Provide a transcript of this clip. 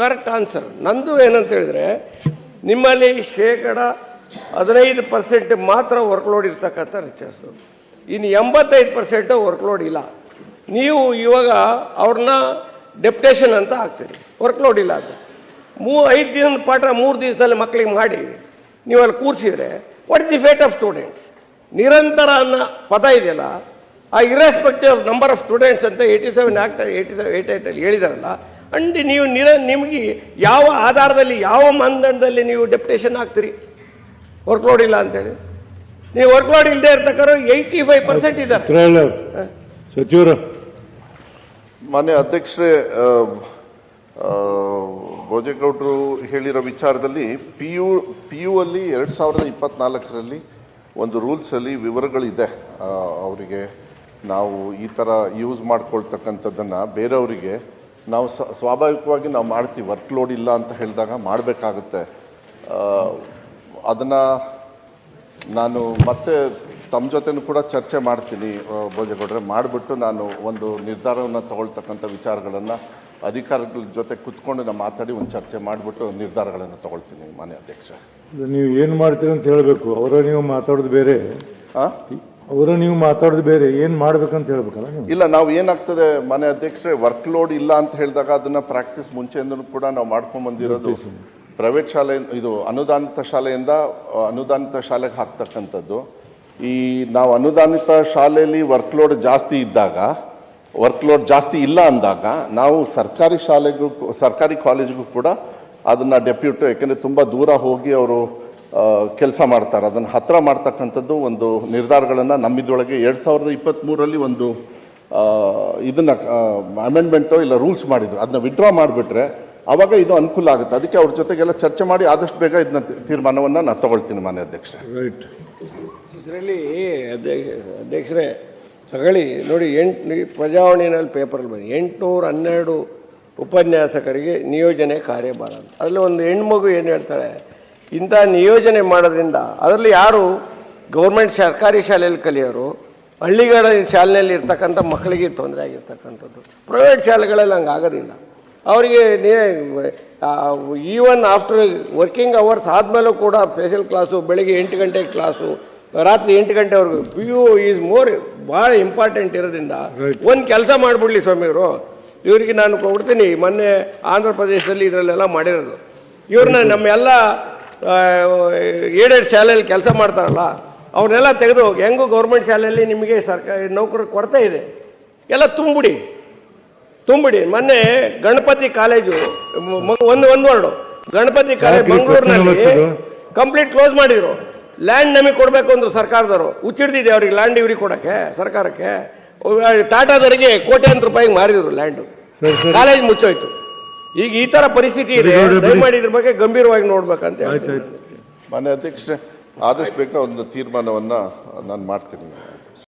Correct answer. ನಂದು ಏನಂತ ಹೇಳಿದ್ರೆ, ನಿಮ್ಮಲ್ಲಿ ಶೇಕಡ ಹದಿನೈದು ಪರ್ಸೆಂಟ್ ಮಾತ್ರ ವರ್ಕ್ಲೋಡ್ ಇರ್ತಕ್ಕಂಥ ರಿಚರ್ಸು ಇನ್ನು ಎಂಬತ್ತೈದು ಪರ್ಸೆಂಟ್ ವರ್ಕ್ಲೋಡ್ ಇಲ್ಲ. ನೀವು ಇವಾಗ ಅವ್ರನ್ನ ಡೆಪ್ಟೇಷನ್ ಅಂತ ಹಾಕ್ತೀರಿ. ವರ್ಕ್ಲೋಡ್ ಇಲ್ಲ ಅದು. ಮೂ ಐದು ದಿನದ ಪಾಠ ಮೂರು ದಿವಸದಲ್ಲಿ ಮಕ್ಕಳಿಗೆ ಮಾಡಿ, ನೀವು ಅಲ್ಲಿ ಕೂರಿಸಿದ್ರೆ what is the fate of students ನಿರಂತರ ಅನ್ನೋ ಪದ ಇದೆಯಲ್ಲ, ಆ ಇರೆಸ್ಪೆಕ್ಟಿವ್ ನಂಬರ್ ಆಫ್ ಸ್ಟೂಡೆಂಟ್ಸ್ ಅಂತ eighty seven act eighty seven eight ಏಯ್ಟಲ್ಲಿ ಹೇಳಿದಾರಲ್ಲ ಅಂಡ್ ನೀವು ನಿರ ನಿಮಗೆ ಯಾವ ಆಧಾರದಲ್ಲಿ ಯಾವ ಮಾನದಂಡದಲ್ಲಿ ನೀವು ಡೆಪ್ಟೇಷನ್ ಹಾಕ್ತೀರಿ ವರ್ಕ್ಲೋಡ್ ಇಲ್ಲ ಅಂತೇಳಿ. ನೀವು ವರ್ಕ್ಲೋಡ್ ಇಲ್ಲದೆ ಇರ್ತಕ್ಕಂಥ ಏಯ್ಟಿ ಫೈವ್ ಪರ್ಸೆಂಟ್ ಇದ್ದಾರೆ ಸಚಿವರು. ಮಾನ್ಯ ಅಧ್ಯಕ್ಷರೇ ಭೋಜೇಗೌಡರು ಹೇಳಿರೋ ವಿಚಾರದಲ್ಲಿ ಪಿ ಯು ಪಿ ಯು ಅಲ್ಲಿ ಎರಡು ಸಾವಿರದ ಇಪ್ಪತ್ನಾಲ್ಕರಲ್ಲಿ ಒಂದು ರೂಲ್ಸಲ್ಲಿ ವಿವರಗಳಿದೆ. ಅವರಿಗೆ ನಾವು ಈ ಥರ ಯೂಸ್ ಮಾಡ್ಕೊಳ್ತಕ್ಕಂಥದ್ದನ್ನು ಬೇರೆಯವರಿಗೆ ನಾವು ಸ್ವಾಭಾವಿಕವಾಗಿ ನಾವು ಮಾಡ್ತೀವಿ. ವರ್ಕ್ ಲೋಡ್ ಇಲ್ಲ ಅಂತ ಹೇಳಿದಾಗ ಮಾಡಬೇಕಾಗುತ್ತೆ. ಅದನ್ನು ನಾನು ಮತ್ತೆ ತಮ್ಮ ಜೊತೆನೂ ಕೂಡ ಚರ್ಚೆ ಮಾಡ್ತೀನಿ ಭೋಜೇಗೌಡ್ರೆ ಮಾಡಿಬಿಟ್ಟು ನಾನು ಒಂದು ನಿರ್ಧಾರವನ್ನು ತಗೊಳ್ತಕ್ಕಂಥ ವಿಚಾರಗಳನ್ನು ಅಧಿಕಾರಿಗಳ ಜೊತೆ ಕುತ್ಕೊಂಡು ನಾನು ಮಾತಾಡಿ ಒಂದು ಚರ್ಚೆ ಮಾಡಿಬಿಟ್ಟು ನಿರ್ಧಾರಗಳನ್ನು ತಗೊಳ್ತೀನಿ ಮಾನ್ಯ ಅಧ್ಯಕ್ಷ. ನೀವು ಏನು ಮಾಡ್ತೀರಿ ಅಂತ ಹೇಳಬೇಕು. ಅವರ ನೀವು ಮಾತಾಡೋದು ಬೇರೆ. ಹಾಂ ಅವರ ನೀವು ಮಾತಾಡೋದು ಬೇರೆ ಏನು ಮಾಡ್ಬೇಕಂತ ಹೇಳ್ಬೇಕಲ್ಲ ನೀವು? ಇಲ್ಲ ನಾವು ಏನಾಗ್ತದೆ ಮನೆ ಅಧ್ಯಕ್ಷರೇ ವರ್ಕ್ ಲೋಡ್ ಇಲ್ಲ ಅಂತ ಹೇಳಿದಾಗ ಅದನ್ನ ಪ್ರಾಕ್ಟೀಸ್ ಮುಂಚೆಯಿಂದನೂ ಕೂಡ ನಾವು ಮಾಡ್ಕೊಂಡು ಬಂದಿರೋದು ಪ್ರೈವೇಟ್ ಶಾಲೆ ಇದು ಅನುದಾನಿತ ಶಾಲೆಯಿಂದ ಅನುದಾನಿತ ಶಾಲೆಗೆ ಹಾಕ್ತಕ್ಕಂಥದ್ದು. ಈ ನಾವು ಅನುದಾನಿತ ಶಾಲೆಯಲ್ಲಿ ವರ್ಕ್ ಲೋಡ್ ಜಾಸ್ತಿ ಇದ್ದಾಗ ವರ್ಕ್ ಲೋಡ್ ಜಾಸ್ತಿ ಇಲ್ಲ ಅಂದಾಗ ನಾವು ಸರ್ಕಾರಿ ಶಾಲೆಗೂ ಸರ್ಕಾರಿ ಕಾಲೇಜಿಗೂ ಕೂಡ ಅದನ್ನ ಡೆಪ್ಯೂಟ್ ಯಾಕೆಂದ್ರೆ ತುಂಬಾ ದೂರ ಹೋಗಿ ಅವರು ಕೆಲಸ ಮಾಡ್ತಾರೆ. ಅದನ್ನು ಹತ್ತಿರ ಮಾಡ್ತಕ್ಕಂಥದ್ದು ಒಂದು ನಿರ್ಧಾರಗಳನ್ನು ನಮ್ಮಿದೊಳಗೆ ಎರಡು ಸಾವಿರದ ಇಪ್ಪತ್ತ್ಮೂರರಲ್ಲಿ ಒಂದು ಇದನ್ನು ಅಮೆಂಡ್ಮೆಂಟೋ ಅಮೆಂಡ್ಮೆಂಟು ಇಲ್ಲ ರೂಲ್ಸ್ ಮಾಡಿದರು. ಅದನ್ನ ವಿಡ್ರಾ ಮಾಡಿಬಿಟ್ರೆ ಆವಾಗ ಇದು ಅನುಕೂಲ ಆಗುತ್ತೆ. ಅದಕ್ಕೆ ಅವ್ರ ಜೊತೆಗೆಲ್ಲ ಚರ್ಚೆ ಮಾಡಿ ಆದಷ್ಟು ಬೇಗ ಇದನ್ನ ತೀರ್ಮಾನವನ್ನು ನಾನು ತಗೊಳ್ತೀನಿ ಮಾನ್ಯ ಅಧ್ಯಕ್ಷ ರೈಟ್ ಇದರಲ್ಲಿ ಅಧ್ಯಕ್ಷರೇ ತಗೊಳ್ಳಿ. ನೋಡಿ ಎಂಟು ಪ್ರಜಾವಾಣಿನಲ್ಲಿ ಪೇಪರಲ್ಲಿ ಬಂದು ಎಂಟುನೂರ ಹನ್ನೆರಡು ಉಪನ್ಯಾಸಕರಿಗೆ ನಿಯೋಜನೆ ಕಾರ್ಯಭಾರ ಅಂತ. ಅದರಲ್ಲಿ ಒಂದು ಹೆಣ್ಮಗು ಏನು ಹೇಳ್ತಾಳೆ? ಇಂಥ ನಿಯೋಜನೆ ಮಾಡೋದ್ರಿಂದ ಅದರಲ್ಲಿ ಯಾರು ಗೌರ್ಮೆಂಟ್ ಸರ್ಕಾರಿ ಶಾಲೆಯಲ್ಲಿ ಕಲಿಯೋರು ಹಳ್ಳಿಗಳ ಶಾಲೆಯಲ್ಲಿ ಇರ್ತಕ್ಕಂಥ ಮಕ್ಕಳಿಗೆ ತೊಂದರೆ ಆಗಿರ್ತಕ್ಕಂಥದ್ದು. ಪ್ರೈವೇಟ್ ಶಾಲೆಗಳಲ್ಲಿ ಹಂಗೆ ಆಗೋದಿಲ್ಲ. ಅವರಿಗೆ ಈವನ್ ಆಫ್ಟರ್ ವರ್ಕಿಂಗ್ ಅವರ್ಸ್ ಆದಮೇಲೂ ಕೂಡ ಸ್ಪೆಷಲ್ ಕ್ಲಾಸು ಬೆಳಿಗ್ಗೆ ಎಂಟು ಗಂಟೆಗೆ ಕ್ಲಾಸು ರಾತ್ರಿ ಎಂಟು ಗಂಟೆವರೆಗೂ ಪಿ ಯು ಈಸ್ ಮೋರ್ ಭಾಳ ಇಂಪಾರ್ಟೆಂಟ್ ಇರೋದ್ರಿಂದ ಒಂದು ಕೆಲಸ ಮಾಡಿಬಿಡ್ಲಿ ಸ್ವಾಮಿಯವರು. ಇವರಿಗೆ ನಾನು ಕೊಡ್ತೀನಿ ಮೊನ್ನೆ ಆಂಧ್ರ ಪ್ರದೇಶದಲ್ಲಿ ಇದರಲ್ಲೆಲ್ಲ ಮಾಡಿರೋದು. ಇವ್ರನ್ನ ನಮ್ಮೆಲ್ಲ ಏಡೆಡ್ ಶಾಲೆಯಲ್ಲಿ ಕೆಲಸ ಮಾಡ್ತಾರಲ್ಲ ಅವನ್ನೆಲ್ಲ ತೆಗೆದು ಹೆಂಗೂ ಗೌರ್ಮೆಂಟ್ ಶಾಲೆಯಲ್ಲಿ ನಿಮಗೆ ಸರ್ಕಾರಿ ನೌಕರ ಕೊರತೆ ಇದೆ. ಎಲ್ಲ ತುಂಬಿಡಿ ತುಂಬಿಡಿ ಮೊನ್ನೆ ಗಣಪತಿ ಕಾಲೇಜು ಒಂದು ಒಂದು ವರ್ಡು. ಗಣಪತಿ ಕಾಲೇಜ್ ಬರ್ತಿದ್ದು? ಕಂಪ್ಲೀಟ್ ಕ್ಲೋಸ್ ಮಾಡಿದ್ರು. ಲ್ಯಾಂಡ್ ನಮಗೆ ಕೊಡಬೇಕು ಅಂದ್ರು ಸರ್ಕಾರದವರು. ಹುಚ್ಚಿಡ್ದಿದೆ ಅವ್ರಿಗೆ ಲ್ಯಾಂಡ್ ಇವ್ರಿಗೆ ಕೊಡೋಕ್ಕೆ ಸರ್ಕಾರಕ್ಕೆ. ಟಾಟಾದವರಿಗೆ ಕೋಟ್ಯಾಂತರ ರೂಪಾಯಿಗೆ ಮಾರಿದ್ರು ಲ್ಯಾಂಡ್. ಕಾಲೇಜ್ ಮುಚ್ಚೋಯ್ತು. ಈಗ ಈ ತರ ಪರಿಸ್ಥಿತಿ ಇದೆ. ದಯಮಾಡಿ ಇದ್ರ ಬಗ್ಗೆ ಗಂಭೀರವಾಗಿ ನೋಡ್ಬೇಕಂತ ಆಯ್ತು ಹೇಳ್ತೀನಿ ಆಯ್ತು. ಮಾನ್ಯ ಅಧ್ಯಕ್ಷರೇ ಆದಷ್ಟು ಬೇಗ ಒಂದು ತೀರ್ಮಾನವನ್ನು ನಾನು ಮಾಡ್ತೀನಿ.